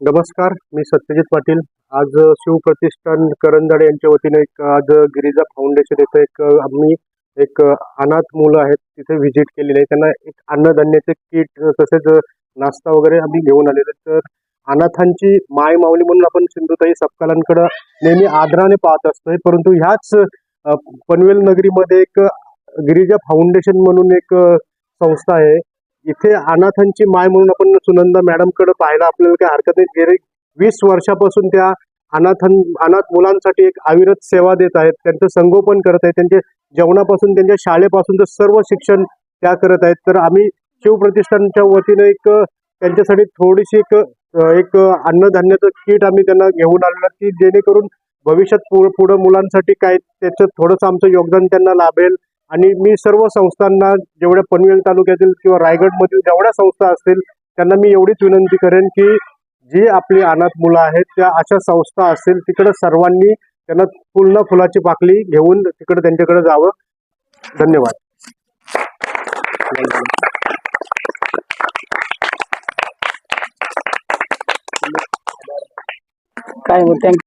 नमस्कार मी सत्यजित पाटील. आज शिवप्रतिष्ठान करंदाडे यांच्या वतीने एक आज गिरिजा फाउंडेशन येथे एक आम्ही एक अनाथ मुलं आहेत तिथे व्हिजिट केलेली आहे. त्यांना एक अन्नधान्याचे किट तसेच नाश्ता वगैरे आम्ही घेऊन आलेलो तर अनाथांची माय माऊली म्हणून आपण सिंधुताई सपकालांकडे नेहमी आदराने पाहत असतोय. परंतु ह्याच पनवेल नगरीमध्ये एक गिरिजा फाउंडेशन म्हणून एक संस्था आहे. इथे अनाथांची माय म्हणून आपण सुनंदा मॅडमकडे पाहायला आपल्याला काही हरकत नाही. गेले वीस वर्षापासून त्या अनाथां अनाथ मुलांसाठी एक अविरत सेवा देत आहेत. त्यांचं संगोपन करत आहेत. त्यांचे जेवणापासून त्यांच्या शाळेपासून तर सर्व शिक्षण त्या करत आहेत. तर आम्ही शिवप्रतिष्ठानच्या वतीनं एक त्यांच्यासाठी थोडीशी एक एक अन्नधान्याचं किट आम्ही त्यांना घेऊन आलेलं की जेणेकरून भविष्यात पुढं मुलांसाठी काय त्याचं थोडंसं आमचं योगदान त्यांना लाभेल. आणि मी सर्व संस्थांना जेवढ्या पनवेल तालुक्यातील किंवा रायगडमधील जेवढ्या संस्था असतील त्यांना मी एवढीच विनंती करेन की जी आपली अनाथ मुलं आहेत त्या अशा संस्था असतील तिकडे सर्वांनी त्यांना पूर्ण फुलाची पाकली घेऊन तिकडे त्यांच्याकडे जावं. धन्यवाद. काय हो, मग थँक्यू